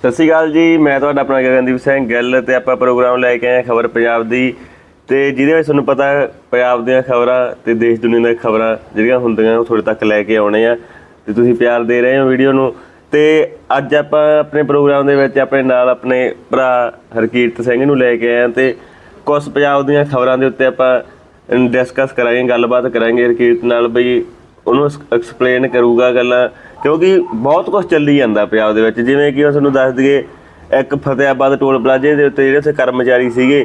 ਸਤਿ ਸ਼੍ਰੀ ਅਕਾਲ ਜੀ, ਮੈਂ ਤੁਹਾਡਾ ਆਪਣਾ ਗਗਨਦੀਪ ਸਿੰਘ ਗਿੱਲ ਤੇ ਆਪਾਂ ਪ੍ਰੋਗਰਾਮ ਲੈ ਕੇ ਆਏ ਖਬਰ ਪੰਜਾਬ ਦੀ ਤੇ ਜਿਹਦੇ ਵਿੱਚ ਤੁਹਾਨੂੰ ਪਤਾ ਪੰਜਾਬ ਦੀਆਂ ਖਬਰਾਂ ਤੇ ਦੇਸ਼ ਦੁਨੀਆ ਦੀਆਂ ਖਬਰਾਂ ਜਿਹੜੀਆਂ ਹੁੰਦੀਆਂ ਉਹ ਤੁਹਾਡੇ ਤੱਕ ਲੈ ਕੇ ਆਉਣੇ ਆ ਤੇ ਤੁਸੀਂ ਪਿਆਰ ਦੇ ਰਹੇ ਹੋ ਵੀਡੀਓ ਨੂੰ ਤੇ ਅੱਜ ਆਪਾਂ ਆਪਣੇ ਪ੍ਰੋਗਰਾਮ ਦੇ ਵਿੱਚ ਆਪਣੇ ਨਾਲ ਆਪਣੇ ਭਰਾ ਹਰਕੀਰਤ ਸਿੰਘ ਨੂੰ ਲੈ ਕੇ ਆਏ ਹਾਂ ਤੇ ਕੁਝ ਪੰਜਾਬ ਦੀਆਂ ਖਬਰਾਂ ਦੇ ਉੱਤੇ ਆਪਾਂ ਡਿਸਕਸ ਕਰਾਂਗੇ, ਗੱਲਬਾਤ ਕਰਾਂਗੇ ਹਰਕੀਰਤ ਨਾਲ ਬਈ ਉਹਨੂੰ ਐਕਸਪਲੇਨ ਕਰੂਗਾ ਗੱਲਾਂ ਕਿਉਂਕਿ ਬਹੁਤ ਕੁਝ ਚੱਲੀ ਜਾਂਦਾ ਪੰਜਾਬ ਦੇ ਵਿੱਚ। ਜਿਵੇਂ ਕਿ ਉਹ ਤੁਹਾਨੂੰ ਦੱਸ ਦਈਏ ਇੱਕ ਫਤਿਆਬਾਦ ਟੋਲ ਪਲਾਜ਼ੇ ਦੇ ਉੱਤੇ ਜਿਹੜੇ ਉੱਥੇ ਕਰਮਚਾਰੀ ਸੀਗੇ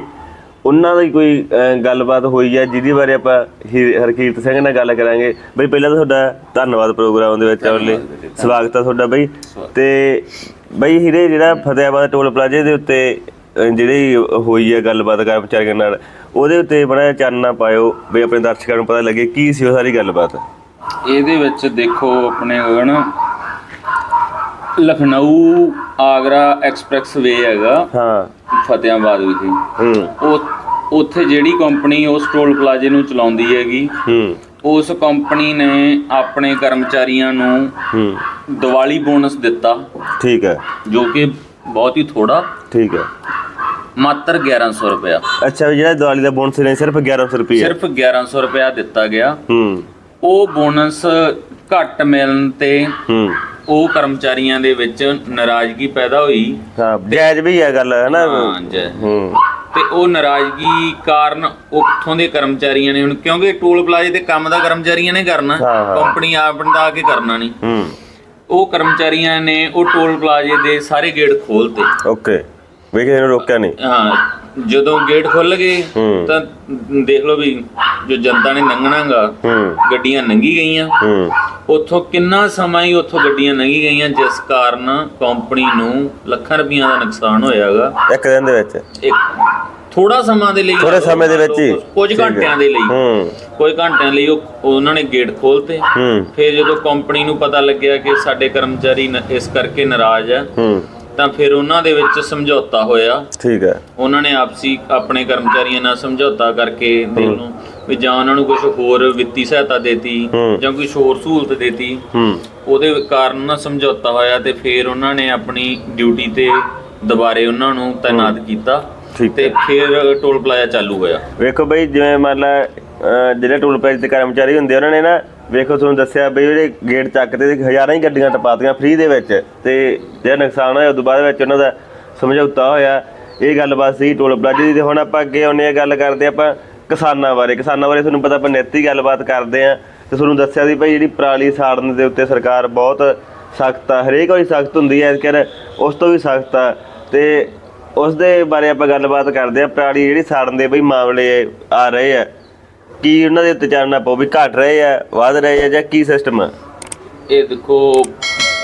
ਉਹਨਾਂ ਦੀ ਕੋਈ ਗੱਲਬਾਤ ਹੋਈ ਹੈ ਜਿਹਦੀ ਬਾਰੇ ਆਪਾਂ ਹਰਕੀਰਤ ਸਿੰਘ ਨਾਲ ਗੱਲ ਕਰਾਂਗੇ। ਬਈ ਪਹਿਲਾਂ ਤਾਂ ਤੁਹਾਡਾ ਧੰਨਵਾਦ ਪ੍ਰੋਗਰਾਮ ਦੇ ਵਿੱਚ ਆਉਣ ਲਈ। ਸਵਾਗਤ ਹੈ ਤੁਹਾਡਾ ਬਈ। ਤੇ ਬਈ ਹੀਰੇ ਜਿਹੜਾ ਫਤਿਆਬਾਦ ਟੋਲ ਪਲਾਜ਼ੇ ਦੇ ਉੱਤੇ ਜਿਹੜੀ ਹੋਈ ਹੈ ਗੱਲਬਾਤ ਕਰਮਚਾਰੀਆਂ ਨਾਲ ਉਹਦੇ ਉੱਤੇ ਬੜਾ ਚਾਨਣਾ ਪਾਇਓ ਬਈ ਆਪਣੇ ਦਰਸ਼ਕਾਂ ਨੂੰ ਪਤਾ ਲੱਗੇ ਕੀ ਸੀ ਉਹ ਸਾਰੀ ਗੱਲਬਾਤ? ਇਹਦੇ ਵਿੱਚ ਦੇਖੋ ਆਪਣੇ ਗਗਨ ਲਖਨਊ ਆਗਰਾ ਐਕਸਪ੍ਰੈਸ ਵੇ ਹੈਗਾ। ਹਾਂ। ਫਤਿਆਬਾਦ ਵਿਖੇ। ਹੂੰ। ਉਹ ਉੱਥੇ ਜਿਹੜੀ ਕੰਪਨੀ ਉਸ ਟੋਲ ਪਲਾਜ਼ੇ ਨੂੰ ਚਲਾਉਂਦੀ ਹੈਗੀ। ਹੂੰ। ਉਸ ਕੰਪਨੀ ਨੇ ਆਪਣੇ ਕਰਮਚਾਰੀਆਂ ਨੂੰ ਹੂੰ। ਦੀਵਾਲੀ ਬੋਨਸ ਦਿੱਤਾ। ਠੀਕ ਹੈ। ਜੋ ਕਿ ਬਹੁਤ ਹੀ ਥੋੜਾ ਠੀਕ ਹੈ। ਮਾਤਰ 1100 ਰੁਪਇਆ। ਅੱਛਾ ਜਿਹੜਾ ਦੀਵਾਲੀ ਦਾ ਬੋਨਸ ਨੇ ਸਿਰਫ 1100 ਰੁਪਏ ਸਿਰਫ 1100 ਰੁਪਇਆ ਦਿੱਤਾ ਗਿਆ। ਹੂੰ। ਉਹ ਬੋਨਸ ਘੱਟ ਮਿਲਣ ਤੇ ਹੂੰ। ਉਹ ਕਰਮਚਾਰੀਆਂ ਦੇ ਵਿੱਚ ਨਾਰਾਜ਼ਗੀ ਪੈਦਾ ਹੋਈ। ਹਾਂ ਜਾਇਜ਼ ਵੀ ਹੈ ਗੱਲ ਹੈ ਨਾ ਹਾਂ ਜੈ ਹੂੰ। ਤੇ ਉਹ ਨਾਰਾਜ਼ਗੀ ਕਾਰਨ ਉੱਥੋਂ ਦੇ ਕਰਮਚਾਰੀਆਂ ਨੇ? ਹੁਣ ਕਿਉਂਕਿ ਟੋਲ ਪਲਾਜ਼ੇ ਤੇ ਕੰਮ ਦਾ ਕਰਮਚਾਰੀਆਂ ਨੇ ਕਰਨਾ। ਕੰਪਨੀ ਆਪ ਆ ਕੇ ਕਰਨਾ ਨਹੀਂ ਹੂੰ। ਉਹ ਕਰਮਚਾਰੀਆਂ ਨੇ ਉਹ ਟੋਲ ਪਲਾਜ਼ੇ ਦੇ ਸਾਰੇ ਗੇਟ ਖੋਲਤੇ। ਓਕੇ। ਵੀ ਕਿਸੇ ਨੂੰ ਰੋਕਿਆ ਨਹੀਂ। ਹਾਂ ਜਦੋਂ ਗੇਟ ਖੁੱਲ ਗਏ ਹੂੰ। ਤਾਂ ਦੇਖ ਲਓ ਵੀ ਜੋ ਜਨਤਾ ਨੇ ਲੰਘਣਾਗਾ ਹੂੰ। ਗੱਡੀਆਂ ਲੰਘੀ ਗਈਆਂ। ਹੂੰ। ਉੱਥੋਂ ਕਿੰਨਾ ਸਮਾਂ ਹੀ ਉੱਥੋਂ ਗੱਡੀਆਂ ਲੰਘੀ ਗਈਆਂ ਜਿਸ ਕਾਰਨ ਕੰਪਨੀ ਨੂੰ ਲੱਖਾਂ ਰੁਪਈਆ ਦਾ ਨੁਕਸਾਨ ਹੋਇਆਗਾ। ਇੱਕ ਦਿਨ ਦੇ ਵਿੱਚ। ਇੱਕ ਥੋੜਾ ਸਮਾਂ ਦੇ ਲਈ ਥੋੜੇ ਸਮੇਂ ਦੇ ਵਿੱਚ ਹੀ। ਕੁਝ ਠੀਕ ਹੈ। ਘੰਟਿਆਂ ਦੇ ਲਈ। ਹੂੰ। ਕੁਝ ਘੰਟਿਆਂ ਲਈ ਉਹ ਉਹਨਾਂ ਨੇ ਗੇਟ ਖੋਲਤੇ ਹੂੰ। ਫਿਰ ਜਦੋਂ ਕੰਪਨੀ ਨੂੰ ਪਤਾ ਲੱਗਿਆ ਕਿ ਸਾਡੇ ਕਰਮਚਾਰੀ ਨ- ਇਸ ਕਰਕੇ ਨਾਰਾਜ਼ ਹੂੰ। ਤਾਂ ਫਿਰ ਉਹਨਾਂ ਦੇ ਵਿੱਚ ਸਮਝੌਤਾ ਹੋਇਆ। ਠੀਕ ਹੈ। ਉਹਨਾਂ ਨੇ ਆਪਸੀ ਆਪਣੇ ਕਰਮਚਾਰੀਆਂ ਨਾਲ ਸਮਝੌਤਾ ਕਰਕੇ ਦੇਖ ਲਓ ਵੀ ਜਾਂ ਉਹਨਾਂ ਨੂੰ ਕੁਝ ਹੋਰ ਵਿੱਤੀ ਸਹਾਇਤਾ ਦੇਤੀ। ਜਾਂ ਕੋਈ ਹੋਰ ਸਹੂਲਤ ਦੇਤੀ। ਹੂੰ। ਉਹਦੇ ਕਾਰਨ ਨਾ ਸਮਝੌਤਾ ਹੋਇਆ ਤੇ ਫਿਰ ਉਹਨਾਂ ਨੇ ਆਪਣੀ ਡਿਊਟੀ ਤੇ ਦੁਬਾਰੇ ਉਹਨਾਂ ਨੂੰ ਤਾਇਨਾਤ ਕੀਤਾ ਤੇ ਫਿਰ ਟੋਲ ਪਲਾਜ਼ਾ ਚਾਲੂ ਹੋਇਆ। ਵੇਖੋ ਬਈ ਜਿਵੇਂ ਅਹ ਜਿਹੜੇ ਟੂਲ ਪਲਾਜ਼ੇ ਤੇ ਕਰਮਚਾਰੀ ਹੁੰਦੇ ਉਹਨਾਂ ਨੇ ਨਾ ਵੇਖੋ, ਤੁਹਾਨੂੰ ਦੱਸਿਆ ਬਈ ਜਿਹੜੇ ਗੇਟ ਚੱਕ ਤੇ ਹਜ਼ਾਰਾਂ ਹੀ ਗੱਡੀਆਂ ਟਪਾਤੀਆਂ ਫ੍ਰੀ ਦੇ ਵਿੱਚ ਤੇ ਜਿਹੜਾ ਨੁਕਸਾਨ ਹੋਇਆ ਉਦੋਂ ਬਾਅਦ ਵਿੱਚ ਉਹਨਾਂ ਦਾ ਸਮਝੌਤਾ ਹੋਇਆ। ਇਹ ਗੱਲਬਾਤ ਸੀ ਟੋਲ ਪਲਾਜ਼ੇ ਦੀ ਤੇ ਹੁਣ ਆਪਾਂ ਅੱਗੇ ਆਉਂਦੇ ਆ ਗੱਲ ਕਰਦੇ ਆਪਾਂ ਕਿਸਾਨਾਂ ਬਾਰੇ। ਕਿਸਾਨਾਂ ਬਾਰੇ ਤੁਹਾਨੂੰ ਪਤਾ ਆਪਾਂ ਨਿੱਤ ਗੱਲਬਾਤ ਕਰਦੇ ਆ ਤੇ ਤੁਹਾਨੂੰ ਦੱਸਿਆ ਸੀ ਭਾਈ ਜਿਹੜੀ ਪਰਾਲੀ ਸਾੜਨ ਦੇ ਉੱਤੇ ਸਰਕਾਰ ਬਹੁਤ ਸਖਤ ਆ। ਹਰੇਕ ਵਾਰੀ ਸਖਤ ਹੁੰਦੀ ਹੈ ਕਰ ਉਸ ਤੋਂ ਵੀ ਸਖਤ ਆ। ਤੇ ਉਸ ਦੇ ਬਾਰੇ ਆਪਾਂ ਗੱਲਬਾਤ ਕਰਦੇ ਆ ਪਰਾਲੀ ਜਿਹੜੀ ਸਾੜਨ ਦੇ ਬਈ ਮਾਮਲੇ ਆ ਰਹੇ ਆ। ਕੀ ਉਹਨਾਂ ਦੇ ਉੱਤੇ ਚਾਨਣਾ ਪਾਓ ਵੀ ਘਟ ਰਹੇ ਆ ਵਧ ਰਹੇ ਆ ਜਾਂ ਕੀ ਸਿਸਟਮ ਆ? ਇਹ ਦੇਖੋ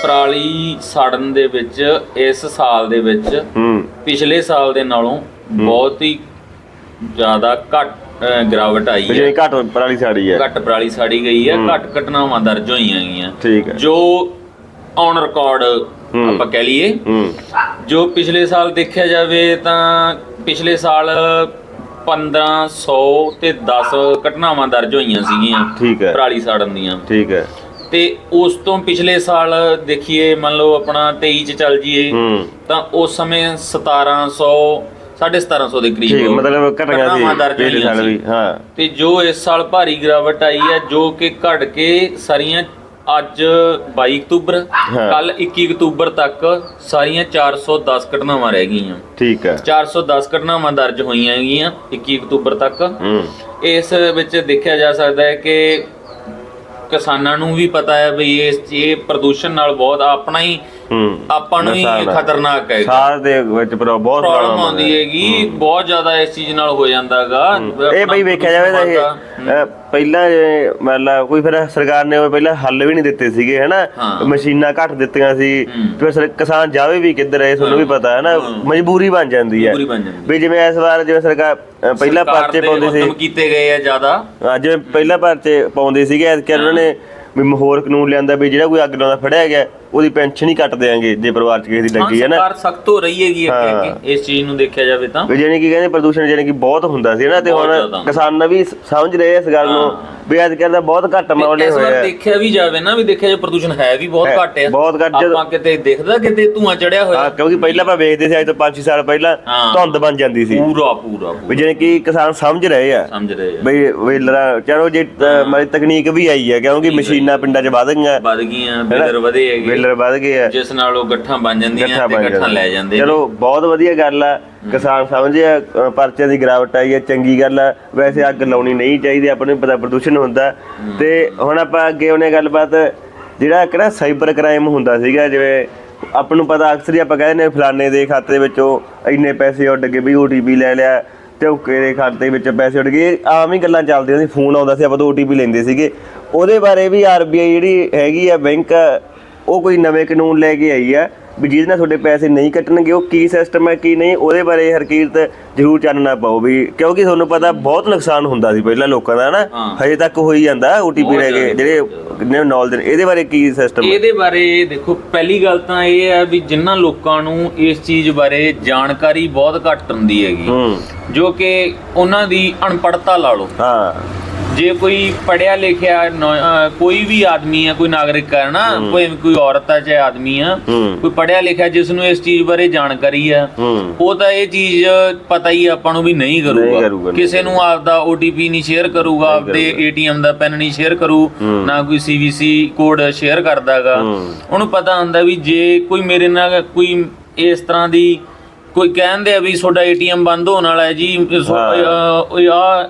ਪਰਾਲੀ ਸਾੜਨ ਦੇ ਵਿੱਚ ਇਸ ਸਾਲ ਦੇ ਵਿੱਚ ਹੂੰ। ਪਿਛਲੇ ਸਾਲ ਦੇ ਨਾਲੋਂ ਬਹੁਤ ਹੀ ਜ਼ਿਆਦਾ ਘੱਟ ਗਿਰਾਵਟ ਆਈ ਹੈ। ਜਿਹੜੀ ਘਟ ਪਰਾਲੀ ਸਾੜੀ ਹੈ। ਘੱਟ ਪਰਾਲੀ ਸਾੜੀ ਗਈ ਹੈ ਘੱਟ ਘਟਨਾਵਾਂ ਦਰਜ ਹੋਈਆਂ ਗਈਆਂ। ਠੀਕ ਹੈ। ਜੋ ਔਨ ਰਿਕਾਰਡ ਆਪਾਂ ਕਹਿ ਲਈਏ। ਜੋ ਪਿਛਲੇ ਸਾਲ ਦੇਖਿਆ ਜਾਵੇ ਤਾਂ ਪਿਛਲੇ ਸਾਲ 1500 ਤੇ 10 ਘਟਨਾਵਾਂ ਦਰਜ ਹੋਈਆਂ ਸੀਗੀਆਂ ਠੀਕ ਹੈ। ਪਰਾਲੀ ਸਾੜਨ ਦੀਆਂ। ਠੀਕ ਹੈ। ਤੇ ਉਸ ਤੋਂ ਪਿਛਲੇ ਸਾਲ ਦੇਖੀਏ ਮੰਨ ਲਓ ਆਪਣਾ 23 ਚ ਚੱਲ ਜੀਏ ਤਾਂ ਉਸ ਸਮੇਂ 1700 1750 ਦੇ ਠੀਕ ਕਰੀਬ ਮਤਲਬ ਘਟੀਆਂ ਸੀ ਦਰਜ ਪਿਛਲੇ ਸਾਲ। ਵੀ ਹਾਂ। ਤੇ ਜੋ ਇਸ ਸਾਲ ਭਾਰੀ ਗਿਰਾਵਟ ਆਈ ਹੈ ਜੋ ਕਿ ਘਟ ਕੇ ਸਾਰੀਆਂ ਅੱਜ 22 ਅਕਤੂਬਰ ਹਾਂ। ਕੱਲ 21 ਅਕਤੂਬਰ ਤੱਕ ਸਾਰੀਆਂ 410 ਘਟਨਾਵਾਂ ਰਹਿ ਗਈਆਂ। ਠੀਕ ਹੈ। 410 ਘਟਨਾਵਾਂ ਦਰਜ ਹੋਈਆਂ ਹੈਗੀਆਂ 21 ਅਕਤੂਬਰ ਤੱਕ। ਹੂੰ। ਇਸ ਵਿੱਚ ਦੇਖਿਆ ਜਾ ਸਕਦਾ ਹੈ ਕਿ ਕਿਸਾਨਾਂ ਨੂੰ ਵੀ ਪਤਾ ਹੈ ਵੀ ਇਸ ਇਹ ਪ੍ਰਦੂਸ਼ਣ ਨਾਲ ਬਹੁਤ ਆਪਣਾ ਹੀ ਹੂੰ। ਆਪਾਂ ਨੂੰ ਹੀ। ਖਤਰਨਾਕ ਹੈ ਸਾਹ ਦੇ ਵਿੱਚ ਪ੍ਰੋ- ਬਹੁਤ ਪ੍ਰੋਬਲਮ ਆਉਂਦੀ ਹੈਗੀ ਬਹੁਤ ਜ਼ਿਆਦਾ ਇਸ ਚੀਜ਼ ਨਾਲ ਹੋ ਜਾਂਦਾਗਾ। ਇਹ ਬਈ ਵੇਖਿਆ ਜਾਵੇ ਤਾਂ ਇਹ ਪਹਿਲਾਂ ਲਾ ਕੋਈ ਫਿਰ ਸਰਕਾਰ ਨੇ ਉਹ ਪਹਿਲਾਂ ਹੱਲ ਵੀ ਨਹੀਂ ਦਿੱਤੇ ਸੀਗੇ ਹਨਾ? ਹਾਂ। ਮਸ਼ੀਨਾਂ ਘੱਟ ਦਿੱਤੀਆਂ ਸੀ। ਫਿਰ ਸਰ- ਕਿਸਾਨ ਜਾਵੇ ਵੀ ਕਿੱਧਰ ਹੈ ਤੁਹਾਨੂੰ ਵੀ ਪਤਾ ਹੈ। ਨਾ ਮਜਬੂਰੀ ਬਣ ਜਾਂਦੀ ਹੈ। ਬਣ ਜਾਂਦੀ ਵੀ ਜਿਵੇਂ ਇਸ ਵਾਰ ਜਿਵੇਂ ਸਰਕਾਰ ਪਹਿਲਾਂ ਪਰਚੇ ਪਾਉਂਦੀ ਸੀ। ਕੀਤੇ ਗਏ ਆ ਜ਼ਿਆਦਾ। ਹਾਂ, ਜਿਵੇਂ ਪਹਿਲਾਂ ਪਰਚੇ ਪਾਉਂਦੇ ਸੀਗੇ ਐਤਕੀ ਉਹਨਾਂ ਨੇ ਵੀ ਹੋਰ ਕਾਨੂੰਨ ਲਿਆਂਦਾ ਵੀ ਜਿਹੜਾ ਕੋਈ ਅੱਗ ਲਾਉਂਦਾ ਫੜਿਆ ਗਿਆ ਉਹਦੀ ਪੈਨਸ਼ਨ ਹੀ ਕੱਟ ਦੇਾਂਗੇ ਜੇ ਪਰਿਵਾਰ ਚ ਕਿਸੇ ਦੀ ਹਾਂ ਲੱਗੀ ਹੈ ਨਾ। ਸਰਕਾਰ ਸਖਤ ਹੋ ਰਹੀ ਹੈਗੀ ਅੱਗੇ ਹਾਂ। ਅੱਗੇ ਇਸ ਚੀਜ਼ ਨੂੰ ਦੇਖਿਆ ਜਾਵੇ ਤਾਂ। ਜਾਣੀ ਕਿ ਕਹਿੰਦੇ ਪ੍ਰਦੂਸ਼ਣ ਜਾਣੀ ਕਿ ਬਹੁਤ ਹੁੰਦਾ ਸੀ ਨਾ ਤੇ ਹੁਣ। ਕਿਸਾਨ ਵੀ ਸਮਝ ਰਹੇ ਇਸ ਗੱਲ ਨੂੰ ਵੀ ਅੱਜ ਕੱਲ੍ਹ ਬਹੁਤ ਘੱਟ ਮਾਮਲੇ ਇਸ ਹੋਏ ਆ। ਦੇਖਿਆ ਵੀ ਜਾਵੇ ਨਾ ਵੀ ਦੇਖਿਆ ਜੇ ਪ੍ਰਦੂਸ਼ਣ ਹੈ ਵੀ ਬਹੁਤ ਹੈ, ਘੱਟ ਆ। ਬਹੁਤ ਘੱਟ ਆਪਾਂ ਕਿਤੇ ਦੇਖਦਾ ਕਿਤੇ ਧੂਆਂ ਚੜਿਆ ਹੋਇਆ। ਹਾਂ ਕਿਉਂਕਿ ਪਹਿਲਾਂ ਆਪਾਂ ਵੇਖਦੇ ਸੀ ਅੱਜ ਤੋਂ 5-6 ਸਾਲ ਪਹਿਲਾਂ ਹਾਂ। ਧੁੰਦ ਬਣ ਜਾਂਦੀ ਸੀ। ਪੂਰਾ ਪੂਰਾ ਵੀ ਜਿਵੇਂ ਕਿ ਕਿਸਾਨ ਸਮਝ ਰਹੇ ਆ। ਸਮਝ ਰਹੇ ਆ। ਬਈ ਵੇਲਰਾਂ ਚਲੋ ਜੇ ਮਾਰੀ ਤਕਨੀਕ ਵੀ ਆਈ ਹੈ ਕਿਉਂਕਿ ਮਸ਼ੀਨਾਂ ਪਿੰਡਾਂ 'ਚ ਵਧ ਗਈਆਂ। ਵੱਧ ਗਈਆਂ ਬਿਲਰ ਵਧੇ ਹੈਗੇ। ਵੇਲਰ ਵਧ ਗਏ ਆ। ਜਿਸ ਨਾਲ ਉਹ ਗੱਠਾਂ ਬਣ ਜਾਂਦੀਆਂ ਤੇ ਗੱਠਾਂ। ਲੈ ਜਾਂਦੇ। ਚਲੋ ਬਹੁਤ ਵਧੀਆ ਗੱਲ ਆ। ਕਿਸਾਨ ਸਮਝਿਆ ਅ, ਪਰਚਿਆਂ ਦੀ ਗਿਰਾਵਟ ਆਈ ਹੈ ਚੰਗੀ ਗੱਲ ਆ। ਵੈਸੇ ਅੱਗ ਲਾਉਣੀ ਨਹੀਂ ਚਾਹੀਦੀ ਆਪਾਂ ਨੂੰ ਪਤਾ ਪ੍ਰਦੂਸ਼ਣ ਹੁੰਦਾ। ਤੇ ਹੁਣ ਆਪਾਂ ਅੱਗੇ ਉਹਨੇ ਗੱਲਬਾਤ ਜਿਹੜਾ ਕਿਹੜਾ ਸਾਈਬਰ ਕ੍ਰਾਈਮ ਹੁੰਦਾ ਸੀਗਾ ਜਿਵੇਂ ਆਪਾਂ ਨੂੰ ਪਤਾ ਅਕਸਰ ਹੀ ਆਪਾਂ ਕਹਿੰਦੇ ਨੇ ਫਲਾਣੇ ਦੇ ਖਾਤੇ ਵਿੱਚੋਂ ਇੰਨੇ ਪੈਸੇ ਉੱਡ ਗਏ ਵੀ OTP ਲੈ ਲਿਆ ਤੇ ਉਹ ਕਿਹੜੇ ਖਾਤੇ ਵਿੱਚ ਪੈਸੇ ਉੱਡ ਗਏ। ਆਮ ਹੀ ਗੱਲਾਂ ਚੱਲਦੀਆਂ ਸੀ ਫੋਨ ਆਉਂਦਾ ਸੀ ਆਪਾਂ ਤੋਂ OTP ਲੈਂਦੇ ਸੀਗੇ। ਉਹਦੇ ਬਾਰੇ ਵੀ RBI ਜਿਹੜੀ ਹੈਗੀ ਆ ਬੈਂਕ ਉਹ ਕੋਈ ਨਵੇਂ ਕਾਨੂੰਨ ਲੈ ਕੇ ਆਈ ਆ ਵੀ ਜਿਹਦੇ ਨਾਲ ਤੁਹਾਡੇ ਪੈਸੇ ਨਹੀਂ ਕੱਟਣਗੇ ਉਹ ਕੀ ਸਿਸਟਮ ਹੈ ਕੀ ਨਹੀਂ ਉਹਦੇ ਬਾਰੇ ਹਰਕੀਰਤ ਜ਼ਰੂਰ ਚਾਨਣਾ ਪਾਓ ਵੀ ਕਿਉਂਕਿ ਤੁਹਾਨੂੰ ਪਤਾ ਬਹੁਤ ਨੁਕਸਾਨ ਹੁੰਦਾ ਸੀ ਪਹਿਲਾਂ ਲੋਕਾਂ ਦਾ ਹਾਂ। ਹਜੇ ਤੱਕ ਹੋਈ ਜਾਂਦਾ OTP ਲੈ ਕੇ ਜਿਹੜੇ ਨੌਲੇਜ ਇਹਦੇ ਬਾਰੇ ਕੀ ਸਿਸਟਮ ਹੈ? ਇਹਦੇ ਬਾਰੇ ਦੇਖੋ ਪਹਿਲੀ ਗੱਲ ਤਾਂ ਇਹ ਹੈ ਵੀ ਜਿਨ੍ਹਾਂ ਲੋਕਾਂ ਨੂੰ ਇਸ ਚੀਜ਼ ਬਾਰੇ ਜਾਣਕਾਰੀ ਬਹੁਤ ਘੱਟ ਹੁੰਦੀ ਹੈਗੀ ਹੂੰ। ਜੋ ਕਿ ਉਹਨਾਂ ਦੀ ਅਣਪੜਤਾ ਲਾ ਲਓ। ਹਾਂ। ਜੇ ਕੋਈ ਪੜਿਆ ਲਿਖਿਆ ਨੌ- ਅਹ ਕੋਈ ਵੀ ਆਦਮੀ ਹੈ ਕੋਈ ਨਾਗਰਿਕ ਹੈ ਨਾ ਕੋਈ ਕੋਈ ਔਰਤ ਹੈ ਚਾਹੇ ਆਦਮੀ ਆ ਹੂੰ। ਕੋਈ ਪੜਿਆ ਲਿਖਿਆ ਜਿਸ ਨੂੰ ਇਸ ਚੀਜ਼ ਬਾਰੇ ਜਾਣਕਾਰੀ ਆ ਹੂੰ। ਉਹ ਤਾਂ ਇਹ ਚੀਜ਼ ਪਤਾ ਹੀ ਆਪਾਂ ਨੂੰ ਵੀ ਨਹੀਂ ਕਰੂਗਾ, ਕਰੂਗਾ ਨਹੀਂ ਕਿਸੇ ਨੂੰ ਆਪਦਾ OTP ਨਹੀਂ ਸ਼ੇਅਰ ਕਰੂਗਾ ਆਪਦੇ ATM ਦਾ ਪਿਨ ਨਹੀਂ ਸ਼ੇਅਰ ਕਰੂ ਨਾ ਕੋਈ CVC ਕੋਡ ਸ਼ੇਅਰ ਕਰਦਾਗਾ। ਹੂੰ। ਉਹਨੂੰ ਪਤਾ ਹੁੰਦਾ ਵੀ ਜੇ ਕੋਈ ਮੇਰੇ ਨਾਲ ਕੋਈ ਇਸ ਤਰ੍ਹਾਂ ਦੀ ਕੋਈ ਕਹਿੰਦੇ ਆ ਵੀ ਤੁਹਾਡਾ ATM ਬੰਦ ਹੋਣ ਵਾਲਾ ਹੈ ਜੀ ਉਹ ਆ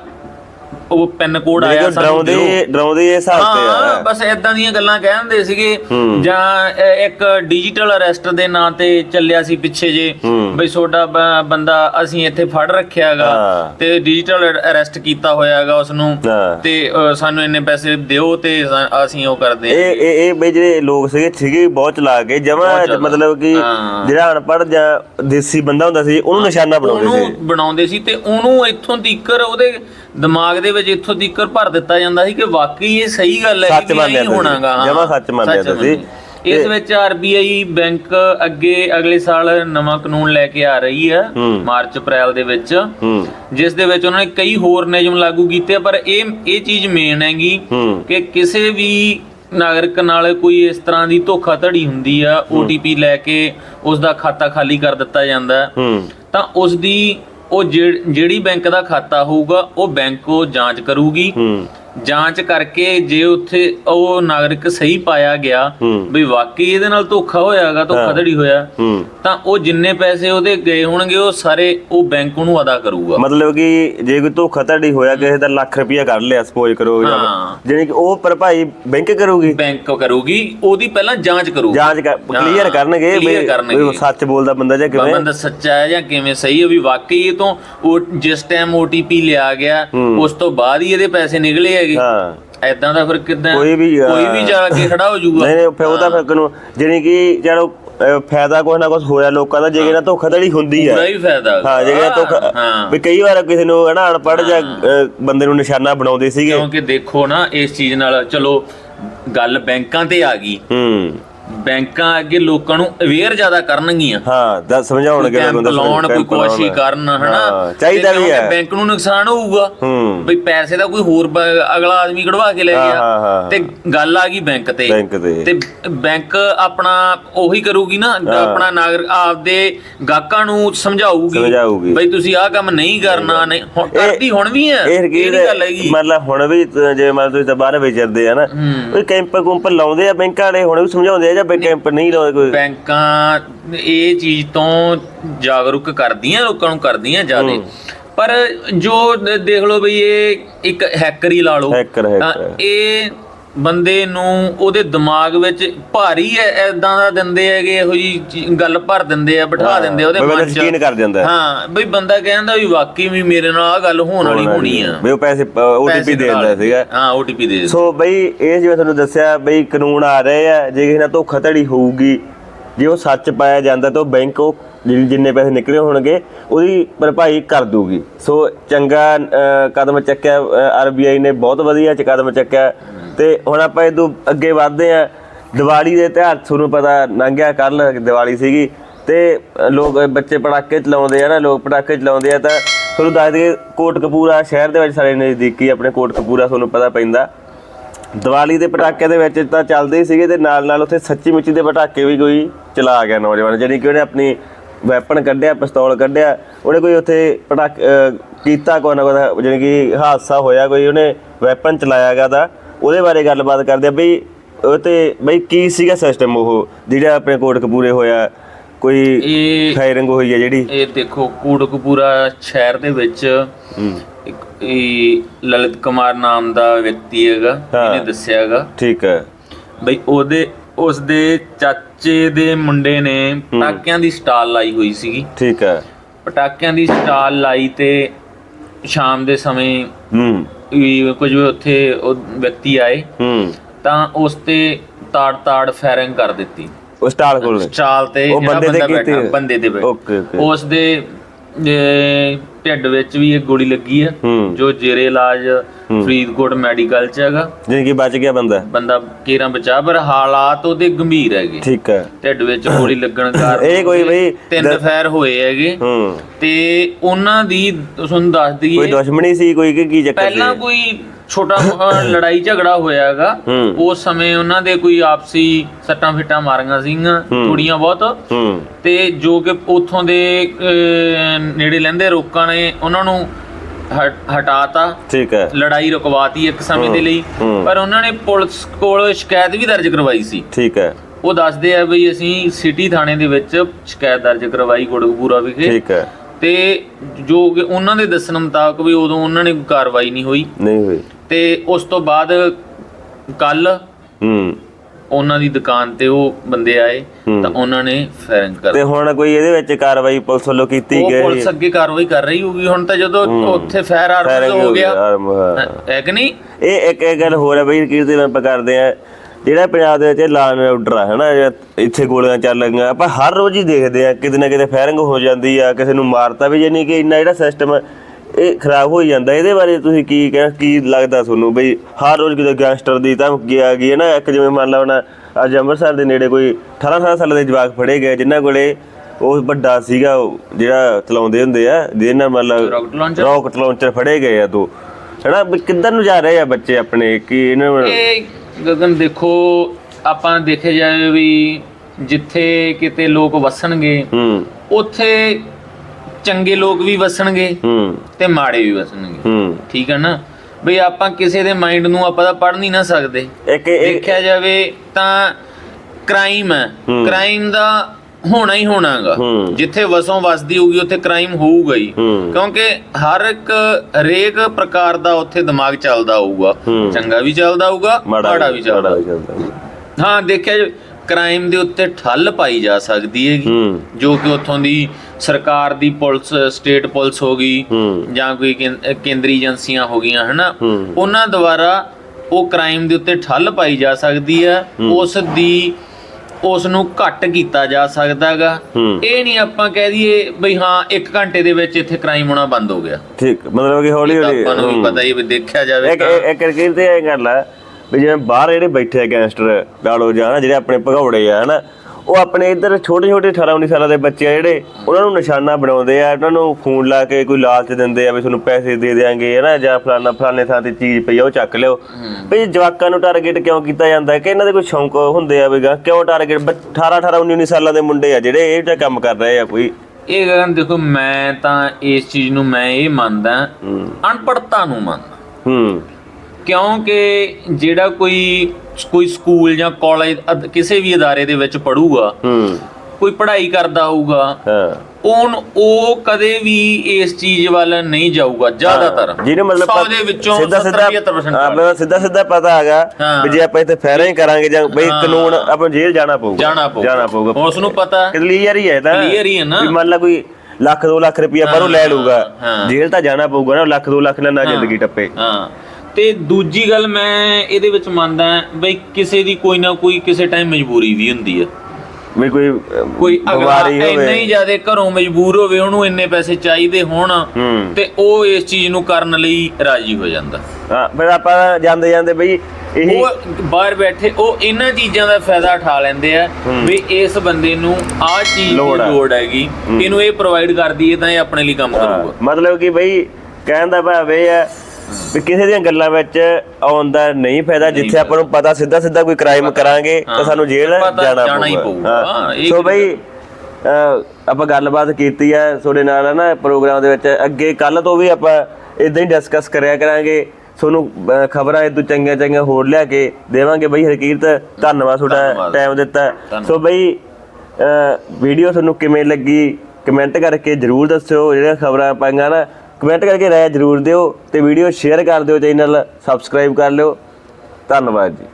ਉਹ ਪਿਨ ਕੋਡ ਆਇਆ ਸਾਨੂੰ ਦਿਓ। ਡਰਾਉਂਦੇ ਡਰਾਉਂਦੇ ਇਹ ਹਿਸਾਬ ਤੇ ਹਾਂ ਆ ਬਸ ਐਦਾਂ ਦੀਆਂ ਗੱਲਾਂ ਕਹਿੰਦੇ ਸੀਗੇ। ਜਾਂ ਇੱਕ ਡਿਜੀਟਲ ਅਰੈਸਟ ਦੇ ਨਾਂ ਤੇ ਚੱਲਿਆ ਸੀ ਪਿੱਛੇ ਜੇ। ਬਈ ਤੁਹਾਡਾ ਬ- ਬੰਦਾ ਅਸੀਂ ਇੱਥੇ ਫੜ ਰੱਖਿਆਗਾ ਹਾਂ। ਤੇ ਡਿਜੀਟਲ ਅਰੈਸਟ ਕੀਤਾ ਹੋਇਆਗਾ ਉਸ ਨੂੰ ਹਾਂ। ਤੇ ਅ, ਸਾਨੂੰ ਇੰਨੇ ਪੈਸੇ ਦਿਓ ਤੇ ਸ- ਅਸੀਂ ਉਹ ਕਰਦੇ ਹਾਂ ਇਹ ਇਹ ਇਹ ਬਈ ਜਿਹੜੇ ਲੋਕ ਸੀਗੇ ਸੀਗੇ ਬਹੁਤ ਚਲਾ ਕੇ ਜਮਾ। ਮਤਲਬ ਕਿ ਹਾਂ। ਜਿਹੜਾ ਅਨਪੜ੍ਹ ਜਾਂ ਦੇਸੀ ਬੰਦਾ ਹੁੰਦਾ ਸੀ ਉਹਨੂੰ ਨਿਸ਼ਾਨਾ ਬਣਾਉਂਦੇ ਸੀ ਉਹਨੂੰ ਬਣਾਉਂਦੇ ਸੀ ਤੇ ਉਹਨੂੰ ਇੱਥੋਂ ਤੀਕਰ ਉਹਦੇ ਦਿਮਾਗ ਦੇ ਵਿੱਚ ਇੱਥੋਂ ਤੀਕਰ ਭਰ ਦਿੱਤਾ ਜਾਂਦਾ ਸੀ ਕਿ ਵਾਕਈ ਇਹ ਸਹੀ ਗੱਲ ਹੈ ਸੱਚ ਕਿ ਮੰਨ ਨਹੀਂ ਲੈਂਦੇ ਸੀ। ਹੋਣਾਗਾ। ਜਮਾਂ ਸੱਚ ਮੰਨ ਲੈਂਦੇ ਸੀ। ਇਸ ਵਿੱਚ ਆਰਬੀਆਈ ਬੈਂਕ ਅੱਗੇ ਅਗਲੇ ਸਾਲ ਨਵਾਂ ਕਾਨੂੰਨ ਲੈ ਕੇ ਆ ਰਹੀ ਹੈ। ਮਾਰਚ ਅਪ੍ਰੈਲ ਦੇ ਵਿੱਚ ਜਿਸ ਦੇ ਵਿੱਚ ਉਹਨਾਂ ਨੇ ਕਈ ਹੋਰ ਨਿਯਮ ਲਾਗੂ ਕੀਤੇ ਪਰ ਇਹ ਇਹ ਚੀਜ਼ ਮੇਨ ਹੈਗੀ ਕਿ ਕਿਸੇ ਵੀ ਨਾਗਰਿਕ ਨਾਲ ਕੋਈ ਇਸ ਤਰ੍ਹਾਂ ਦੀ ਧੋਖਾਧੜੀ ਹੁੰਦੀ ਆ OTP ਲੈ ਕੇ ਉਸ ਦਾ ਖਾਤਾ ਖਾਲੀ ਕਰ ਦਿੱਤਾ ਜਾਂਦਾ ਤਾਂ ਉਸ ਦੀ ਉਹ ਜਿਹ- ਜਿਹੜੀ ਬੈਂਕ ਦਾ ਖਾਤਾ ਹੋਊਗਾ ਉਹ ਬੈਂਕ ਉਹ ਜਾਂਚ ਕਰੂਗੀ। ਹੂੰ। ਜਾਂਚ ਕਰਕੇ ਜੇ ਉੱਥੇ ਉਹ ਨਾਗਰਿਕ ਸਹੀ ਪਾਇਆ ਗਿਆ। ਵੀ ਵਾਕਈ ਇਹਦੇ ਨਾਲ ਧੋਖਾ ਹੋਇਆਗਾ ਧੋਖਾਧੜੀ ਹੋਇਆ ਹੂੰ। ਤਾਂ ਉਹ ਜਿੰਨੇ ਪੈਸੇ ਉਹਦੇ ਗਏ ਹੋਣਗੇ ਉਹ ਸਾਰੇ ਉਹ ਬੈਂਕ ਨੂੰ ਅਦਾ ਕਰੂਗਾ। ਮਤਲਬ ਕਿ ਜੇ ਕੋਈ ਧੋਖਾ ਧੜੀ ਹੋਇਆ ਕਿਸੇ ਦਾ ਲੱਖ ਰੁਪਇਆ ਕੱਢ ਲਿਆ ਸਪੋਜ਼ ਕਰੋ ਜਾਂ ਹਾਂ। ਜਾਣੀ ਕਿ ਉਹ ਭਰਪਾਈ ਬੈਂਕ ਕਰੂਗੀ? ਬੈਂਕ ਕਰੂਗੀ ਉਹਦੀ ਪਹਿਲਾਂ ਜਾਂਚ ਕਰੂਗੀ। ਜਾਂਚ ਕਲੀਅਰ ਕਰਨਗੇ ਵੀ ਸੱਚ ਬੋਲਦਾ ਬੰਦਾ ਜਾਂ ਕਿਵੇਂ? ਬੰਦਾ ਸੱਚਾ ਹੈ ਜਾਂ ਕਿਵੇਂ ਸਹੀ ਹੈ ਵੀ ਵਾਕਈ ਇਹ ਤੋਂ ਉਹ ਜਿਸ ਟਾਈਮ OTP ਲਿਆ ਗਿਆ ਉਸ ਤੋਂ ਬਾਅਦ ਹੀ ਇਹਦੇ ਪੈਸੇ ਨਿਕਲੇ ਹੈਗੇ। ਹਾਂ। ਐਦਾਂ ਦਾ ਫਿਰ ਕਿਦਾਂ? ਕੋਈ ਵੀ, ਕੋਈ ਵੀ ਜਾ ਕੇ ਖੜਾ ਹੋ ਜਾਊਗਾ। ਨਹੀਂ ਨਹੀਂ ਫਿਰ ਉਹਦਾ ਫਿਰ ਕਾਨੂੰਨ ਜਾਣੀ ਕਿ ਚਲੋ ਅਹ, ਫਾਇਦਾ ਕੁਛ ਨਾ ਕੁਛ ਹੋਇਆ ਲੋਕਾਂ ਦਾ ਜੇ ਕਿਹਨਾਂ ਧੋਖਾ ਧੜੀ ਹੁੰਦੀ ਪੂਰਾ ਹੈ ਹੀ ਫਾਇਦਾ। ਹਾਂ ਜੇ ਕਿਹਨਾਂ ਧੋਖਾ ਹਾਂ। ਵੀ ਕਈ ਵਾਰ ਕਿਸੇ ਨੂੰ ਹਨਾ ਅਨਪੜ੍ਹ ਜਾਂ ਅਹ, ਬੰਦੇ ਨੂੰ ਨਿਸ਼ਾਨਾ ਬਣਾਉਂਦੇ ਸੀਗੇ। ਕਿਉਂਕਿ ਦੇਖੋ ਨਾ ਇਸ ਚੀਜ਼ ਨਾਲ ਚਲੋ ਗੱਲ ਬੈਂਕਾਂ ਤੇ ਆ ਗਈ। ਹੂੰ। ਬੈਂਕਾਂ ਅੱਗੇ ਲੋਕਾਂ ਨੂੰ ਅਵੇਅਰ ਜ਼ਿਆਦਾ ਕਰਨਗੀਆਂ। ਹਾਂ ਦੱਸ ਸਮਝਾਉਣਗੇ ਬੰਦਾ ਲਾਉਣ ਕੋਈ ਕੋਸ਼ਿਸ਼ ਕਰਨ ਹਨਾ? ਚਾਹੀਦਾ ਵੀ ਹੈ। ਬੈਂਕ ਨੂੰ ਨੁਕਸਾਨ ਹੋਊਗਾ। ਹੂੰ। ਬਈ ਪੈਸੇ ਦਾ ਕੋਈ ਹੋਰ ਅਗਲਾ ਆਦਮੀ ਕਢਵਾ ਕੇ ਲੈ ਗਿਆ। ਤੇ ਗੱਲ ਆ ਗਈ ਬੈਂਕ ਤੇ। ਤੇ। ਬੈਂਕ ਆਪਣਾ ਉਹੀ ਕਰੂਗੀ ਨਾ ਆਪਣਾ ਨਾਗਰਿਕ ਆਪਦੇ ਗਾਹਕਾਂ ਨੂੰ ਸਮਝਾਊਗੀ। ਸਮਝਾਊਗੀ। ਬਈ ਤੁਸੀਂ ਆਹ ਕੰਮ ਨਹੀਂ ਕਰਨਾ ਨਹੀਂ। ਹੁਣ ਕਰਦੀ ਹੁਣ ਵੀ ਹੈ। ਇਹ ਗੱਲ ਹੈਗੀ? ਮਤਲਬ ਹੁਣ ਵੀ ਜੇ ਮਤਲਬ ਤੁਸੀਂ ਤਾਂ ਬਾਹਰ ਵਿਚਰਦੇ ਆ ਨਾ। ਕੋਈ ਕੈਂਪ ਕੁੰਪ ਲਾਉਂਦੇ ਆ ਬੈਂਕਾਂ ਵਾਲੇ ਹੁਣ ਵੀ ਸਮਝਾਉਂਦੇ ਆ ਜਾਂ ਕੈਂਪ ਨਹੀਂ ਲਾਉਂਦੇ ਕੋਈ? ਬੈਂਕਾਂ ਇਹ ਚੀਜ਼ ਤੋਂ ਜਾਗਰੂਕ ਕਰਦੀਆਂ ਲੋਕਾਂ ਨੂੰ ਕਰਦੀਆਂ ਜਿਆਦੇ। ਪਰ ਜੋ ਦੇਖ ਲਓ ਬਈ ਇਹ ਇੱਕ ਹੈਕਰ ਹੀ ਲਾ ਲਓ। ਤਾਂ ਇਹ ਬੰਦੇ ਨੂੰ ਉਹਦੇ ਦਿਮਾਗ ਵਿੱਚ ਭਾਰੀ ਐਦਾਂ ਦਾ ਦਿੰਦੇ ਹੈਗੇ ਇਹੋ ਜੀ ਗੱਲ ਭਰ ਦਿੰਦੇ ਆ ਬਿਠਾ ਦਿੰਦੇ ਉਹਦੇ ਬਈ ਮਨ 'ਚ। ਯਕੀਨ ਕਰ ਜਾਂਦਾ ਹੈ। ਬਈ ਬੰਦਾ ਕਹਿੰਦਾ ਵੀ ਵਾਕਈ ਵੀ ਮੇਰੇ ਨਾਲ ਆ ਗੱਲ ਹੋਣ ਵਾਲੀ ਹੋਣੀ ਆ। ਵੀ ਉਹ ਪੈਸੇ OTP ਪੈਸੇ ਦੇ ਦਿੰਦਾ ਸੀਗਾ। ਹਾਂ OTP ਦੇ ਸੋ ਬਈ ਇਹ ਜਿਵੇਂ ਤੁਹਾਨੂੰ ਦੱਸਿਆ ਬਈ ਕਾਨੂੰਨ ਆ ਰਹੇ ਆ ਜੇ ਕਿਸੇ ਨਾਲ ਧੋਖਾਧੜੀ ਹੋਊਗੀ ਜੇ ਉਹ ਸੱਚ ਪਾਇਆ ਜਾਂਦਾ ਤਾਂ ਬੈਂਕ ਉਹ ਜਿੰਨੇ ਪੈਸੇ ਨਿਕਲੇ ਹੋਣਗੇ ਉਹਦੀ ਭਰਪਾਈ ਕਰ ਦੂਗੀ ਸੋ ਚੰਗਾ ਕਦਮ ਚੱਕਿਆ ਆਰਬੀਆਈ ਨੇ ਬਹੁਤ ਵਧੀਆ ਚ ਕਦਮ ਚੱਕਿਆ। ਤੇ ਹੁਣ ਆਪਾਂ ਇਹ ਤੋਂ ਅੱਗੇ ਵਧਦੇ ਆ ਦੀਵਾਲੀ ਦੇ ਤਿਉਹਾਰ ਤੁਹਾਨੂੰ ਪਤਾ ਲੰਘਿਆ ਕੱਲ ਦੀਵਾਲੀ ਸੀਗੀ ਤੇ ਲੋਕ ਬੱਚੇ ਪਟਾਕੇ ਚਲਾਉਂਦੇ ਆ ਨਾ, ਲੋਕ ਪਟਾਕੇ ਚਲਾਉਂਦੇ ਆ ਤਾਂ ਤੁਹਾਨੂੰ ਦੱਸ ਦਈਏ ਕੋਟਕਪੂਰਾ ਸ਼ਹਿਰ ਦੇ ਵਿੱਚ ਸਾਡੇ ਨਜ਼ਦੀਕੀ ਆਪਣੇ ਕੋਟਕਪੂਰਾ ਤੁਹਾਨੂੰ ਪਤਾ ਪੈਂਦਾ। ਦੀਵਾਲੀ ਦੇ ਪਟਾਕੇ ਦੇ ਵਿੱਚ ਤਾਂ ਚੱਲਦੇ ਹੀ ਸੀਗੇ ਤੇ ਨਾਲ ਨਾਲ ਉੱਥੇ ਸੱਚੀ ਮੁੱਚੀ ਦੇ ਪਟਾਕੇ ਵੀ ਕੋਈ ਚਲਾ ਗਿਆ ਨੌਜਵਾਨ ਜਿਹੜੀ ਕਿ ਉਹਨੇ ਆਪਣੀ ਵੈਪਨ ਕੱਢਿਆ, ਪਿਸਤੌਲ ਕੱਢਿਆ, ਉਹਨੇ ਕੋਈ ਉੱਥੇ ਪਟਾਕ ਕੀਤਾ ਕੋਈ ਨਾ ਕੋਈ, ਜਾਣੀ ਕਿ ਹਾਦਸਾ ਹੋਇਆ ਕੋਈ, ਉਹਨੇ ਵੈਪਨ ਚਲਾਇਆ ਚਲਾਇਆਗਾ ਦਾ ਉਹਦੇ ਬਾਰੇ ਗੱਲਬਾਤ ਕਰਦੇ ਆ ਬਈ ਉਹ ਤੇ ਬਈ ਕੀ ਸੀਗਾ ਸਿਸਟਮ ਉਹ ਜਿਹੜਾ ਆਪਣੇ ਕੋਟਕਪੂਰੇ ਹੋਇਆ? ਕੋਈ ਇਹ ਫਾਇਰਿੰਗ ਹੋਈ ਹੈ ਜਿਹੜੀ? ਇਹ ਦੇਖੋ ਕੋਟਕਪੂਰਾ ਸ਼ਹਿਰ ਦੇ ਵਿੱਚ ਹੂੰ। ਇੱਕ ਇਹ ਲਲਿਤ ਕੁਮਾਰ ਨਾਮ ਦਾ ਵਿਅਕਤੀ ਹੈਗਾ ਹਾਂ। ਇਹਨੇ ਦੱਸਿਆ ਹੈਗਾ। ਠੀਕ ਹੈ। ਬਈ ਉਹਦੇ ਉਸ ਦੇ ਚਾਚੇ ਦੇ ਮੁੰਡੇ ਨੇ ਪਟਾਕਿਆਂ ਦੀ ਸਟਾਲ ਲਾਈ ਹੋਈ ਸੀਗੀ। ਠੀਕ ਹੈ। ਪਟਾਕਿਆਂ ਦੀ ਸਟਾਲ ਲਾਈ ਤੇ ਸ਼ਾਮ ਦੇ ਸਮੇਂ ਹੂੰ। ਵੀ ਕੁਝ ਉੱਥੇ ਉਹ ਵਿਅਕਤੀ ਆਏ। ਹੂੰ। ਤਾਂ ਉਸ ਤੇ ਤਾੜ ਤਾੜ ਫਾਇਰਿੰਗ ਕਰ ਦਿੱਤੀ। ਉਹ ਸਟਾਲ ਕੋਲ ਸਟਾਲ ਤੇ ਉਹ ਜਿਹੜਾ ਬੰਦੇ ਤੇ ਬੰਦਾ ਕੀਤੀ ਬੈਠਾ ਹੈ? ਬੰਦੇ ਤੇ ਬੈਠਾ। Okay okay. ਉਸ ਦੇ ਅਹ, ਢਿੱਡ ਵਿੱਚ ਵੀ ਇੱਕ ਗੋਲੀ ਲੱਗੀ ਹੈ ਹੂੰ। ਜੋ ਜੇਰੇ ਇਲਾਜ ਫਰੀਦਕੋਟ ਮੈਡੀਕਲ ਚ ਹੈਗਾ। ਜਿਵੇਂ ਕਿ ਬਚ ਗਿਆ ਬੰਦਾ। ਬੰਦਾ ਕੇਰਾਂ ਬਚਾ ਪਰ ਹਾਲਾਤ ਉਹਦੇ ਗੰਭੀਰ ਹੈਗੇ। ਠੀਕ ਹੈ। ਢਿੱਡ ਵਿੱਚ ਗੋਲੀ ਲੱਗਣ ਕਾਰਨ ਇਹ ਕੋਈ ਬਈ ਤਿੰਨ ਫੈਰ ਹੋਏ ਹੈਗੇ। ਹੂੰ। ਤੇ ਉਹਨਾਂ ਦੀ ਤੁਹਾਨੂੰ ਦੱਸ ਕੋਈ ਦਈਏ ਦੁਸ਼ਮਣੀ ਸੀ ਕੋਈ ਕਿ ਚੱਕਰ ਪਹਿਲਾਂ ਸੀ? ਕੋਈ ਛੋਟਾ ਲੜਾਈ ਝਗੜਾ ਹੋਇਆ ਹੈਗਾ। ਹੂੰ। ਉਸ ਸਮੇਂ ਉਹਨਾਂ ਦੇ ਕੋਈ ਆਪਸੀ ਸੱਟਾਂ ਫਿੱਟਾਂ ਮਾਰੀਆਂ ਸੀਗੀਆਂ ਥੋੜੀਆਂ ਬਹੁਤ। ਤੇ ਜੋ ਕਿ ਉਥੋਂ ਦੇ ਨੇੜੇ ਲੈਂਦੇ ਲੋਕਾਂ ਨੇ ਉਹਨਾਂ ਨੂੰ ਹਟਾਤਾ। ਠੀਕ ਹੈ। ਲੜਾਈ ਰੁਕਵਾਤੀ ਇੱਕ ਸਮੇਂ ਦੇ ਲਈ। ਪਰ ਉਹਨਾਂ ਨੇ ਪੁਲਿਸ ਕੋਲ ਸ਼ਿਕਾਇਤ ਵੀ ਦਰਜ ਕਰਵਾਈ ਸੀ। ਠੀਕ ਹੈ। ਉਹ ਦੱਸਦੇ ਆ ਵੀ ਅਸੀਂ ਸਿਟੀ ਥਾਣੇ ਦੇ ਵਿੱਚ ਸ਼ਿਕਾਇਤ ਦਰਜ ਕਰਵਾਈ ਕੋਟਕਪੂਰਾ ਵਿਖੇ। ਠੀਕ ਹੈ। ਤੇ ਜੋ ਕਿ ਉਹਨਾਂ ਦੇ ਦੱਸਣ ਮੁਤਾਬਕ ਵੀ ਉਦੋਂ ਉਹਨਾਂ ਨੇ ਕੋਈ ਕਾਰਵਾਈ ਨਹੀਂ ਹੋਈ। ਨਹੀਂ ਹੋਈ। ਤੇ ਉਸ ਤੋਂ ਬਾਅਦ ਕੱਲ ਹੂੰ। ਉਹਨਾਂ ਦੀ ਦੁਕਾਨ ਤੇ ਉਹ ਬੰਦੇ ਆਏ। ਤਾਂ ਉਹਨਾਂ ਨੇ ਫਾਇਰਿੰਗ ਕਰ ਤੇ ਹੁਣ ਕੋਈ ਇਹਦੇ ਵਿੱਚ ਕਾਰਵਾਈ ਪੁਲਿਸ ਵੱਲੋਂ ਕੀਤੀ ਉਹ ਗਈ? ਪੁਲਿਸ ਅੱਗੇ ਕਾਰਵਾਈ ਕਰ ਰਹੀ ਹੋਊਗੀ। ਹੁਣ ਤਾਂ ਜਦੋਂ ਉੱਥੇ ਫਾਇਰ ਆਰਮ Firing ਹੋ ਗਿਆ। ਹਾਂ। ਕਿ ਨਹੀਂ? ਇਹ ਇੱਕ ਇੱਕ ਗੱਲ ਹੋਰ ਹੈ ਬਈ ਕੀਰਤੀ ਆਪਾਂ ਕਰਦੇ ਆ ਜਿਹੜਾ ਪੰਜਾਬ ਦੇ ਵਿੱਚ ਲਾਨ ਆਰਡਰ ਆ ਹਨਾ ਜਾਂ ਇੱਥੇ ਗੋਲੀਆਂ ਚੱਲ ਰਹੀਆਂ ਆਪਾਂ ਹਰ ਰੋਜ਼ ਹੀ ਦੇਖਦੇ ਆ ਕਿਤੇ ਨਾ ਕਿਤੇ ਫਾਇਰਿੰਗ ਹੋ ਜਾਂਦੀ ਆ ਕਿਸੇ ਨੂੰ ਮਾਰਤਾ ਵੀ ਜਾਨੀ ਕਿ ਇੰਨਾ ਜਿਹੜਾ ਸਿਸਟਮ ਇਹ ਖਰਾਬ ਹੋ ਜਾਂਦਾ। ਇਹਦੇ ਬਾਰੇ ਤੁਸੀਂ ਕੀ ਕਹਿ ਕੀ ਲੱਗਦਾ ਤੁਹਾਨੂੰ? ਬਈ ਹਰ ਰੋਜ਼ ਕਿਤੇ ਗੈਂਗਸਟਰ ਦੀ ਤਾਂ ਗਿਆ ਗਈ ਹੈ ਨਾ। ਇੱਕ ਜਿਵੇਂ ਮੰਨ ਲਓ ਅੱਜ ਅੰਮ੍ਰਿਤਸਰ ਦੇ ਨੇੜੇ ਕੋਈ 18 18 ਸਾਲਾਂ ਦੇ ਜਵਾਕ ਫੜੇ ਗਏ ਜਿਨ੍ਹਾਂ ਕੋਲੇ ਉਹ ਵੱਡਾ ਸੀਗਾ ਜਿਹੜਾ ਚਲਾਉਂਦੇ ਹੁੰਦੇ ਆ ਮੰਨ ਲਓ ਰਾਕਟ ਲਾਂਚਰ ਫੜੇ ਗਏ ਆ ਦੋ। ਹੈਨਾ ਕਿੱਧਰ ਨੂੰ ਜਾ ਰਹੇ ਆ ਬੱਚੇ ਆਪਣੇ? ਕੀ ਇਹਨਾਂ ਇਹ ਗਗਨ ਦੇਖੋ ਆਪਾਂ ਦੇਖੇ ਜਾਵੇ ਵੀ ਜਿੱਥੇ ਕਿਤੇ ਲੋਕ ਵਸਣਗੇ ਹੂੰ। ਉੱਥੇ ਚੰਗੇ ਲੋਕ ਵੀ ਵਸਣਗੇ ਹੂੰ। ਤੇ ਮਾੜੇ ਵੀ ਵਸਣਗੇ। ਹੂੰ। ਠੀਕ ਹੈ ਨਾ? ਬਈ ਆਪਾਂ ਕਿਸੇ ਦੇ ਮਾਈਂਡ ਨੂੰ ਆਪਾਂ ਤਾਂ ਪੜ੍ਹ ਨਹੀਂ ਨਾ ਸਕਦੇ। ਇੱਕ ਦੇਖਿਆ ਜਾਵੇ ਤਾਂ ਕ੍ਰਾਈਮ ਹੈ। ਕ੍ਰਾਈਮ ਦਾ ਹੋਣਾ ਹੀ ਹੋਣਾਗਾ। ਜਿੱਥੇ ਵਸੋਂ ਵਸਦੀ ਹੋਊਗੀ ਉੱਥੇ ਕ੍ਰਾਈਮ ਹੋਊਗਾ ਹੀ। ਕਿਉਂਕਿ ਹਰ ਇੱਕ ਹਰੇਕ ਪ੍ਰਕਾਰ ਦਾ ਉੱਥੇ ਦਿਮਾਗ ਚੱਲਦਾ ਹੋਊਗਾ। ਚੰਗਾ ਵੀ ਚੱਲਦਾ ਹੋਊਗਾ ਮਾੜਾ ਵੀ ਚੱਲਦਾ ਹਾਂ ਦੇਖਿਆ ਕ੍ਰਾਈਮ ਦੇ ਉੱਤੇ ਠੱਲ ਪਾਈ ਜਾ ਸਕਦੀ ਹੈਗੀ। ਜੋ ਕਿ ਉੱਥੋਂ ਦੀ ਸਰਕਾਰ ਦੀ ਪੁਲਿਸ ਸਟੇਟ ਪੁਲਿਸ ਹੋ ਗਈ ਜਾਂ ਕੋਈ ਕੇਂਦਰੀ ਏਜੰਸੀਆਂ ਹੋ ਗਈਆਂ ਹਨਾ। ਉਹਨਾਂ ਦੁਆਰਾ ਉਹ ਕ੍ਰਾਈਮ ਦੇ ਉੱਤੇ ਠੱਲ ਪਾਈ ਜਾ ਸਕਦੀ ਹੈ। ਉਸ ਦੀ ਉਸ ਨੂੰ ਘੱਟ ਕੀਤਾ ਜਾ ਸਕਦਾਗਾ ਇਹ ਨਹੀਂ ਆਪਾਂ ਕਹਿ ਦਈਏ ਬਈ ਹਾਂ 1 ਘੰਟੇ ਦੇ ਵਿੱਚ ਇੱਥੇ ਕ੍ਰਾਈਮ ਹੋਣਾ ਬੰਦ ਹੋ ਗਿਆ। ਠੀਕ ਮਤਲਬ ਕਿ ਹੌਲੀ ਤਾਂ ਹੌਲੀ ਆਪਾਂ ਨੂੰ ਵੀ ਪਤਾ ਹੀ ਵੀ ਦੇਖਿਆ ਜਾਵੇ ਇੱਕ ਤਾਂ। ਇੱਕ ਇੱਕ ਕੀਰਤੀ ਇਹ ਗੱਲ ਆ ਵੀ ਜਿਵੇਂ ਬਾਹਰ ਜਿਹੜੇ ਬੈਠੇ ਆ ਗੈਂਗਸਟਰ ਜਾਂ ਨਾ ਜਿਹੜੇ ਆਪਣੇ ਭਗੌੜੇ ਆ ਹਨਾ? ਉਹ ਆਪਣੇ ਇੱਧਰ ਛੋਟੇ ਛੋਟੇ 18 19 ਸਾਲਾਂ ਦੇ ਬੱਚੇ ਆ ਜਿਹੜੇ ਉਹਨਾਂ ਨੂੰ ਨਿਸ਼ਾਨਾ ਬਣਾਉਂਦੇ ਆ ਉਹਨਾਂ ਨੂੰ ਫੋਨ ਲਾ ਕੇ ਕੋਈ ਲਾਲਚ ਦਿੰਦੇ ਆ ਵੀ ਤੁਹਾਨੂੰ ਪੈਸੇ ਦੇ ਦੇਾਂਗੇ ਹਨਾ ਜਾਂ ਫਲਾਨਾ ਫਲਾਣੇ ਥਾਂ ਤੇ ਚੀਜ਼ ਪਈ ਆ ਉਹ ਚੱਕ ਲਿਓ। ਵੀ ਜਵਾਕਾਂ ਨੂੰ ਟਾਰਗੇਟ ਕਿਉਂ ਕੀਤਾ ਜਾਂਦਾ? ਹੈ ਕਿ ਇਹਨਾਂ ਦੇ ਕੋਈ ਸ਼ੌਂਕ ਹੁੰਦੇ ਆ ਵੀਗਾ ਕਿਉਂ ਟਾਰਗੇਟ 18 18 19 19 ਸਾਲਾਂ ਦੇ ਮੁੰਡੇ ਆ ਜਿਹੜੇ ਇਹ ਜਿਹਾ ਕੰਮ ਕਰ ਰਹੇ ਆ ਕੋਈ। ਇਹ ਗਗਨ ਦੇਖੋ ਮੈਂ ਤਾਂ ਇਸ ਚੀਜ਼ ਨੂੰ ਮੈਂ ਇਹ ਮੰਨਦਾ ਅਨਪੜਤਾ ਨੂੰ ਮੰਨਦਾ। ਹੂੰ। ਕਿਉਂਕਿ ਜਿਹੜਾ ਕੋਈ ਕੋਈ ਸਕੂਲ ਜਾਂ ਕਾਲਜ ਕਿਸੇ ਵੀ ਅਦਾਰੇ ਦੇ ਵਿੱਚ ਪੜੂਗਾ ਹੂੰ। ਕੋਈ ਪੜ੍ਹਾਈ ਕਰਦਾ ਹੋਊਗਾ ਹਾਂ। ਉਹਨ ਉਹ ਕਦੇ ਵੀ ਇਸ ਚੀਜ਼ ਵੱਲ ਨਹੀਂ ਜਾਊਗਾ ਜ਼ਿਆਦਾਤਰ। ਜਿਹਨੇ ਮਤਲਬ 100 ਦੇ ਵਿੱਚੋਂ ਸਿੱਧਾ 70 ਸਿੱਧਾ 75% ਹਾਂ ਮੈਨੂੰ ਸਿੱਧਾ ਸਿੱਧਾ ਪਤਾ ਹੈਗਾ ਹਾਂ। ਵੀ ਜੇ ਆਪਾਂ ਇੱਥੇ ਫੈਰਿੰਗ ਕਰਾਂਗੇ ਜਾਂ ਬਈ ਕਾਨੂੰਨ ਆਪਾਂ ਜੇਲ੍ਹ ਜਾਣਾ ਪਊਗਾ। ਜਾਣਾ ਪਊਗਾ। ਜਾਣਾ ਪਊਗਾ। ਉਸ ਨੂੰ ਪਤਾ ਕਲੀਅਰ ਹੀ ਹੈ ਤਾਂ। Clear ਹੀ ਹੈ ਨਾ। ਵੀ ਮੰਨ ਲਾ ਕੋਈ ਲੱਖ 2 ਲੱਖ ਰੁਪਇਆ ਬਾਹਰੋਂ ਲੈ ਲੂਗਾ ਹਾਂ। ਜੇਲ੍ਹ ਤਾਂ ਜਾਣਾ ਪਊਗਾ ਨਾ ਲੱਖ 2 ਲੱਖ ਨਾਲ ਨਾ ਜ਼ਿੰਦਗੀ ਟੱਪੇ। ਹਾਂ। ਤੇ ਦੂਜੀ ਗੱਲ ਮੈਂ ਇਹਦੇ ਵਿੱਚ ਮੰਨਦਾ ਬਈ ਕਿਸੇ ਦੀ ਕੋਈ ਨਾ ਕੋਈ ਕਿਸੇ ਟਾਈਮ ਮਜਬੂਰੀ ਵੀ ਹੁੰਦੀ ਹੈ ਵੀ ਕੋਈ ਕੋਈ ਬਿਮਾਰੀ ਇੰਨਾ ਹੀ ਹੋਵੇ ਜ਼ਿਆਦਾ ਘਰੋਂ ਮਜਬੂਰ ਹੋਵੇ ਉਹਨੂੰ ਇੰਨੇ ਪੈਸੇ ਚਾਹੀਦੇ ਹੋਣ ਹੂੰ। ਤੇ ਉਹ ਇਸ ਚੀਜ਼ ਨੂੰ ਕਰਨ ਲਈ ਰਾਜੀ ਹੋ ਜਾਂਦਾ। ਹਾਂ ਫਿਰ ਆਪਾਂ ਜਾਂਦੇ ਜਾਂਦੇ ਬਈ ਇਹੀ ਉਹ ਬਾਹਰ ਬੈਠੇ ਉਹ ਇਹਨਾਂ ਚੀਜ਼ਾਂ ਦਾ ਫਾਇਦਾ ਉਠਾ ਲੈਂਦੇ ਆ ਵੀ ਇਸ ਬੰਦੇ ਨੂੰ ਆਹ ਚੀਜ਼ ਦੀ ਲੋੜ ਆ। ਹੈਗੀ ਇਹਨੂੰ ਇਹ ਪ੍ਰੋਵਾਈਡ ਕਰ ਦਈਏ ਤਾਂ ਇਹ ਆਪਣੇ ਲਈ ਕੰਮ ਹਾਂ, ਕਰੂਗਾ। ਮਤਲਬ ਕਿ ਬਈ ਕਹਿਣ ਦਾ ਭਾਵ ਇਹ ਆ ਵੀ ਕਿਸੇ ਦੀਆਂ ਗੱਲਾਂ ਵਿੱਚ ਆਉਣ ਦਾ ਨਹੀਂ ਫਾਇਦਾ ਜਿੱਥੇ ਆਪਾਂ ਨੂੰ ਪਤਾ ਸਿੱਧਾ ਸਿੱਧਾ ਕੋਈ ਕ੍ਰਾਈਮ ਕਰਾਂਗੇ ਤਾਂ ਹਾਂ। ਸਾਨੂੰ ਜੇਲ੍ਹ ਜਾਣਾ ਹੀ ਪਊਗਾ। ਹਾਂ। ਹਾਂ, ਸੋ ਬਈ ਆਪਾਂ ਗੱਲਬਾਤ ਕੀਤੀ ਆ ਤੁਹਾਡੇ ਨਾਲ ਨਾ ਪ੍ਰੋਗਰਾਮ ਦੇ ਵਿੱਚ ਅੱਗੇ ਕੱਲ ਤੋਂ ਵੀ ਆਪਾਂ ਇਦਾਂ ਹੀ ਡਿਸਕਸ ਕਰਿਆ ਕਰਾਂਗੇ ਤੁਹਾਨੂੰ ਖਬਰਾਂ ਇਦੋਂ ਚੰਗੀਆਂ ਚੰਗੀਆਂ ਹੋਰ ਲਿਆ ਕੇ ਦੇਵਾਂਗੇ ਬਈ ਹਰਕੀਰਤ ਧੰਨਵਾਦ ਤੁਹਾਡਾ। ਟਾਈਮ ਦਿੱਤਾ। ਸੋ ਬਈ ਵੀਡੀਓ ਤੁਹਾਨੂੰ ਕਿਵੇਂ ਲੱਗੀ ਕਮੈਂਟ ਕਰਕੇ ਜਰੂਰ ਦੱਸਿਓ ਜਿਹੜੀਆਂ ਖਬਰਾਂ ਪਾਈਆਂ ਨਾ ਕਮੈਂਟ ਕਰਕੇ ਰਾਏ ਜਰੂਰ ਦਿਓ ਤੇ ਵੀਡੀਓ ਸ਼ੇਅਰ ਕਰ ਦਿਓ ਚੈਨਲ ਸਬਸਕ੍ਰਾਈਬ ਕਰ ਲਿਓ। ਧੰਨਵਾਦ ਜੀ।